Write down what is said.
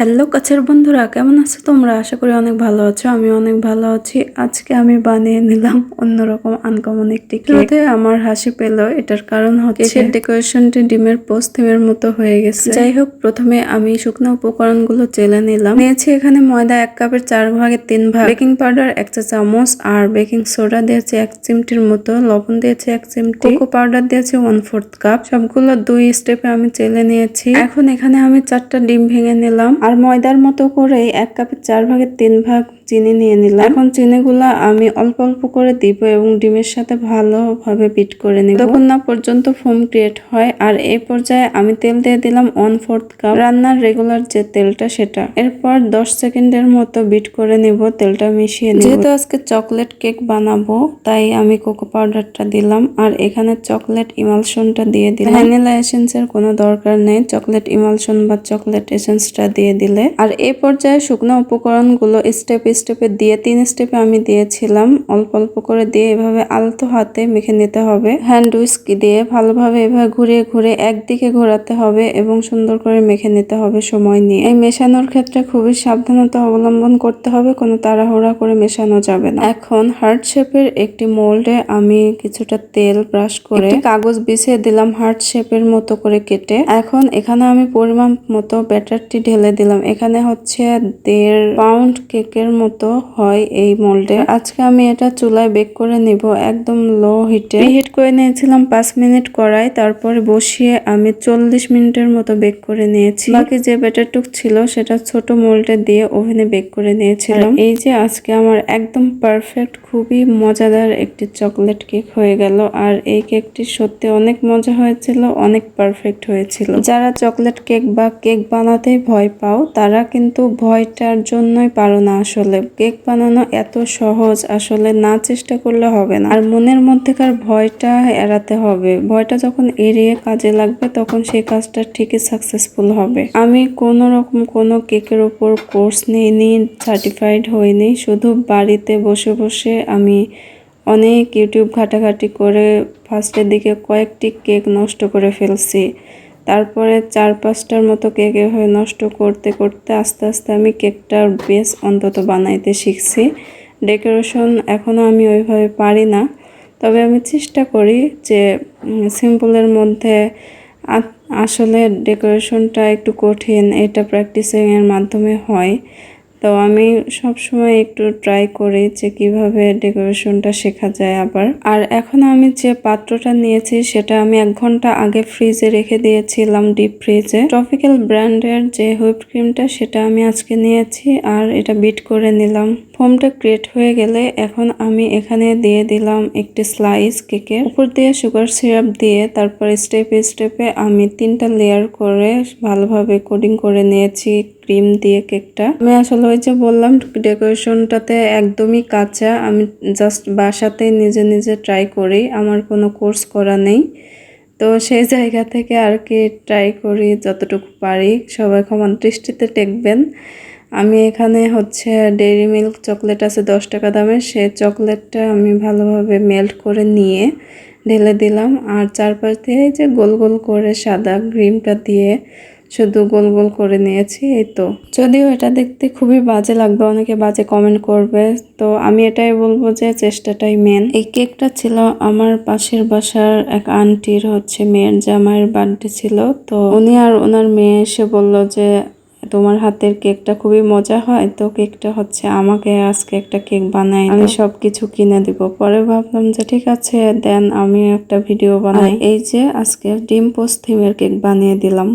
Hello কাছের বন্ধুরা কেমন আছো তোমরা? আশা করি অনেক ভালো আছো আমি অনেক ভালো আছি। আজকে আমি বানিয়ে নিলাম অন্যরকম আনকমন একটি কেক আমার হাসি পেল এটার কারণ হচ্ছে ডেকোরেশনটি ডিমের পোস্তিমের মতো হয়ে গেছে। যাই হোক প্রথমে আমি শুকনো উপকরণগুলো চেলে নিলাম। নিয়েছি এখানে ময়দা এক কাপের চার ভাগে তিন ভাগ। বেকিং পাউডার এক চা চামচ আর বেকিং সোডা দিয়েছি এক চিমটির মতো। লবণ দিয়েছি এক চিমটি। কোকো পাউডার দিয়েছি ওয়ান ফোর্থ কাপ সবগুলো দুই স্টেপে আমি চেলে নিয়েছি। এখন এখানে আমি চারটা ডিম ভেঙে নিলাম। আর ময়দার মতো করে এক কাপের চার ভাগের তিন ভাগ চিনি নিয়ে নিলাম। এখন চিনিগুলা আমি অল্প অল্প করে দিব এবং ডিমের সাথে ভালোভাবে বিট করে নিব। তখন না পর্যন্ত ফোম ক্রিয়েট হয়, আর এই পর্যায়ে আমি তেল দিয়ে দিলাম ওয়ান ফোর্থ কাপ রান্নার রেগুলার যে তেলটা সেটা। এরপর দশ সেকেন্ডের মতো বিট করে নিব, তেলটা মিশিয়ে যেহেতু আজকে চকলেট কেক বানাবো, তাই আমি কোকো পাউডারটা দিলাম। আর এখানে চকলেট ইমালশনটা দিয়ে দিলাম। ভ্যানিলা এসেন্সের কোনো দরকার নেই। চকলেট ইমালশন বা চকলেট এসেন্সটা দিয়ে দিলে। আর এই পর্যায়ে শুকনো উপকরণগুলো স্টেপ স্টেপে দিয়ে, তিন স্টেপে আমি দিয়েছিলাম। অল্প অল্প করে দিয়ে এভাবে আলতো হাতে মেখে নিতে হবে। হ্যান্ড উইস্ক দিয়ে ভালোভাবে এভাবে ঘুরিয়ে ঘুরে একদিকে ঘোরাতে হবে এবং সুন্দর করে মেখে নিতে হবে সময় নিয়ে। এই মেশানোর ক্ষেত্রে খুবই সাবধানতা অবলম্বন করতে হবে, কোনো তাড়াহুড়া করে মেশানো যাবে না। এখন হার্ট শেপের একটি মোল্ডে আমি কিছুটা তেল ব্রাশ করে কাগজ বিছিয়ে দিলাম হার্ট শেপের মতো করে কেটে। এখন এখানে আমি পরিমাণ মতো ব্যাটারটি ঢেলে দিলাম। এখানে হচ্ছে দেড় পাউন্ড কেকের মতো হয় এই মোল্ডে আজকে আমি এটা চুলায় বেক করে নিব একদম লো হিটে হিট করে নিয়েছিলাম পাঁচ মিনিট করাই তারপরে বসিয়ে আমি চল্লিশ মিনিটের মতো বেক করে নিয়েছি। বাকি যে ব্যাটারটুক ছিল সেটা ছোট মোল্ডে দিয়ে ওভেনে বেক করে নিয়েছিলাম। এই যে আজকে আমার একদম পারফেক্ট খুবই মজাদার একটি চকলেট কেক হয়ে গেল। আর এই কেকটি সত্যি অনেক মজা হয়েছিল, অনেক পারফেক্ট হয়েছিল। যারা চকলেট কেক বা কেক বানাতে ভয় পাও তারা কিন্তু ভয়টার জন্যই পারো না আসলে। কেক বানানো এত সহজ, আসলে না চেষ্টা করলে হবে না। আর মনের মধ্যেকার ভয়টা এড়াতে হবে। ভয়টা যখন এড়িয়ে কাজে লাগবে, তখন সেই কাজটা ঠিকই সাকসেসফুল হবে। আমি কোনো রকম কোনো কেকের ওপর কোর্স নিইনি সার্টিফাইড হইনি। শুধু বাড়িতে বসে বসে আমি অনেক ইউটিউব ঘাটাঘাটি করে ফার্স্টের দিকে কয়েকটি কেক নষ্ট করে ফেলছি। তারপরে চার পাঁচটার মতো কেক এভাবে নষ্ট করতে করতে আস্তে আস্তে আমি কেকটার বেস অন্তত বানাইতে শিখছি। ডেকোরেশন এখনও আমি ওইভাবে পারি না। তবে আমি চেষ্টা করি যে সিম্পলের মধ্যে আসলে ডেকোরেশনটা একটু কঠিন, এটা প্র্যাকটিসিংয়ের মাধ্যমে হয়। তো আমি সব সময় একটু ট্রাই করি যে কীভাবে ডেকোরেশনটা শেখা যায় আবার। আর এখন আমি যে পাত্রটা নিয়েছি সেটা আমি এক ঘণ্টা আগে ফ্রিজে রেখে দিয়েছিলাম ডিপ ফ্রিজে ট্রপিক্যাল ব্র্যান্ডের যে হুইপ ক্রিমটা সেটা আমি আজকে নিয়েছি আর এটা বিট করে নিলাম। ফোমটা ক্রিয়েট হয়ে গেলে এখন আমি এখানে দিয়ে দিলাম একটি স্লাইস কেকের। উপর দিয়ে সুগার সিরাপ দিয়ে তারপর স্টেপে স্টেপে আমি তিনটা লেয়ার করে ভালোভাবে কোডিং করে নিয়েছি ক্রিম দিয়ে কেকটা। আমি আসলে ওই যে বললাম, ডেকোরেশনটাতে একদমই কাঁচা। আমি জাস্ট বাসাতে নিজে নিজে ট্রাই করি, আমার কোনো কোর্স করা নেই। তো সেই জায়গা থেকে আর কি ট্রাই করি যতটুকু পারি। সবাই ক্ষমা দৃষ্টিতে টেকবেন আমি এখানে হচ্ছে ডেইরি মিল্ক চকলেট আছে দশ টাকা দামের সেই চকলেটটা আমি ভালোভাবে মেল্ট করে নিয়ে ঢেলে দিলাম। আর চারপাশ দিয়ে যে গোল গোল করে সাদা ক্রিমটা দিয়ে শুধু গোল গোল করে নিয়েছি, এই তো। যদিও এটা দেখতে খুবই বাজে লাগবে, অনেকে বাজে কমেন্ট করবে। তো আমি এটাই বলব যে চেষ্টাটাই মেন এই কেকটা ছিল আমার পাশের বাসার এক আন্টির হচ্ছে মেয়ের জামাইয়ের বার্থডে ছিল। তো উনি আর ওনার মেয়ে এসে বলল যে তোমার হাতের কেকটা খুবই মজা হয় তো কেকটা হচ্ছে আমাকে আজকে একটা কেক বানাই আমি সব কিছু কিনে দিব। পরে ভাবলাম যে ঠিক আছে দেন আমি একটা ভিডিও বানাই। এই যে আজকে ডিম পোস্ট থিমের কেক বানিয়ে দিলাম।